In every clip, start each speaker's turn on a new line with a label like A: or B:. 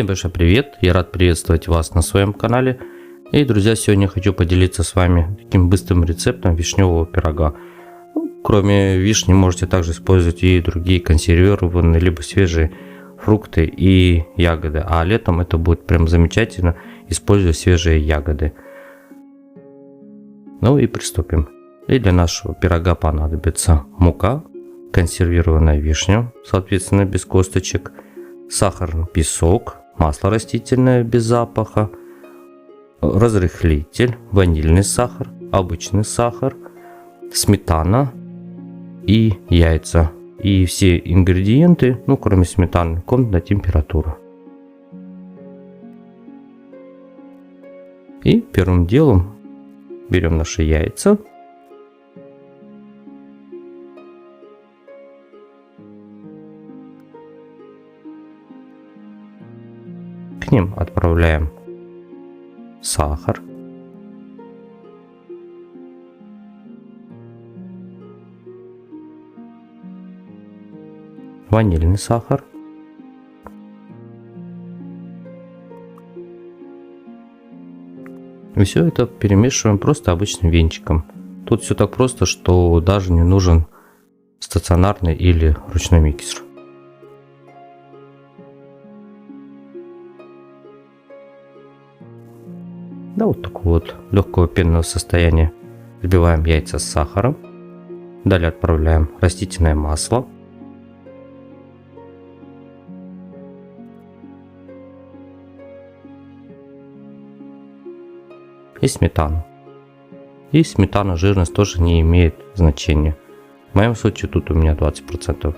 A: Всем большой привет, я рад приветствовать вас на своем канале. И, друзья, сегодня хочу поделиться с вами таким быстрым рецептом вишневого пирога. Ну, кроме вишни можете также использовать и другие консервированные, либо свежие фрукты и ягоды. А летом это будет прям замечательно, используя свежие ягоды. Ну и приступим. И для нашего пирога понадобится мука, консервированная вишня, соответственно без косточек, сахарный песок, масло растительное без запаха, разрыхлитель, ванильный сахар, обычный сахар, сметана и яйца. И все ингредиенты, ну кроме сметаны, комнатная температура. И первым делом берем наши яйца, К ним отправляем сахар. Ванильный сахар. И все это перемешиваем просто обычным венчиком. Тут все так просто, что даже не нужен стационарный или ручной миксер. До вот такого вот легкого пенного состояния. Взбиваем яйца с сахаром. Далее отправляем растительное масло. И сметану. И сметана жирность тоже не имеет значения. В моем случае тут у меня 20%.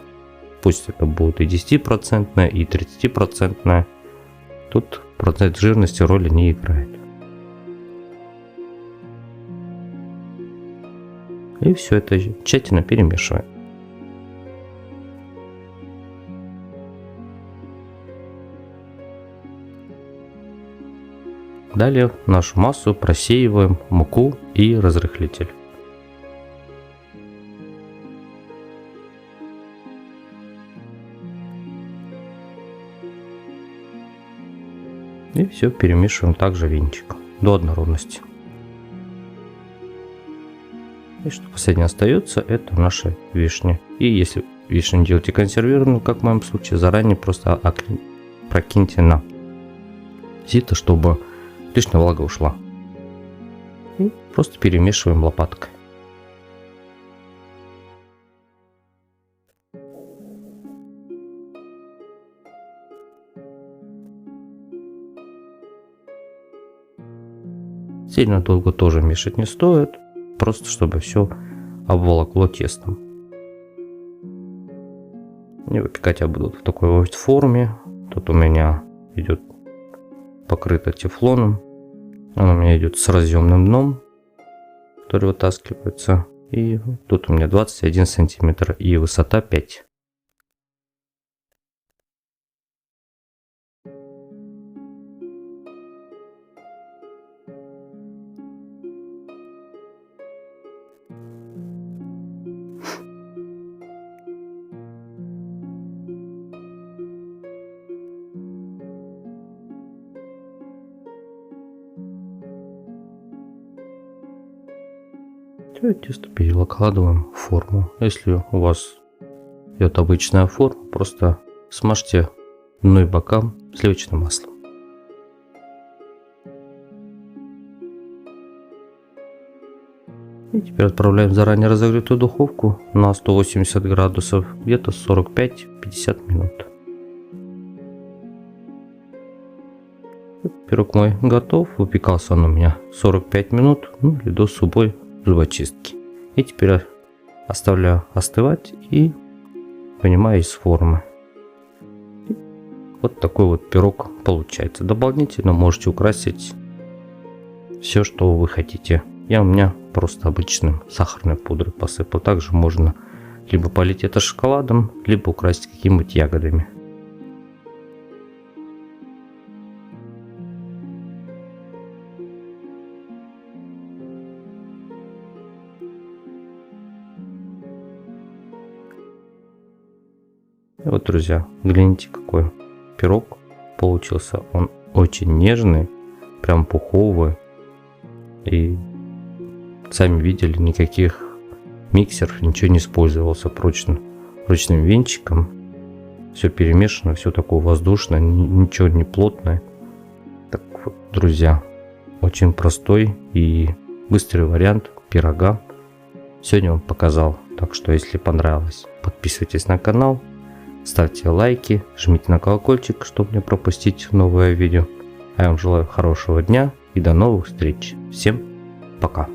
A: Пусть это будет и 10%, и 30%. Тут процент жирности роли не играет. И все это тщательно перемешиваем. Далее нашу массу просеиваем муку и разрыхлитель. И все перемешиваем также венчиком до однородности. И что последнее остается, это наша вишня. И если вишню делаете консервированную, как в моем случае, заранее просто прокиньте на сито, чтобы лишняя влага ушла. И просто перемешиваем лопаткой. Сильно долго тоже мешать не стоит просто чтобы все обволокло тестом. И выпекать я буду в такой вот форме. Тут у меня идет покрыто тефлоном. Он у меня идет с разъемным дном, который вытаскивается. И тут у меня 21 сантиметр и высота 5. Все тесто перекладываем в форму. Если у вас идет обычная форма, просто смажьте дно и бокам сливочным маслом. И теперь отправляем в заранее разогретую духовку на 180 градусов, где-то 45-50 минут. Пирог мой готов, выпекался он у меня 45 минут, ну или до субой зубочистки. И теперь оставляю остывать и вынимаю из формы. И вот такой вот пирог получается. Дополнительно можете украсить все, что вы хотите. Я у меня просто обычным сахарной пудрой посыпал. Также можно либо полить это шоколадом, либо украсить какими-нибудь ягодами. И вот, друзья, гляните, какой пирог получился. Он очень нежный, прям пуховый. И сами видели, никаких миксеров, ничего не использовался прочным, прочным венчиком. Все перемешано, все такое воздушное, ничего не плотное. Так вот, друзья, очень простой и быстрый вариант пирога. Сегодня вам показал. Так что, если понравилось, подписывайтесь на канал, ставьте лайки, жмите на колокольчик, чтобы не пропустить новое видео. А я вам желаю хорошего дня и до новых встреч. Всем пока.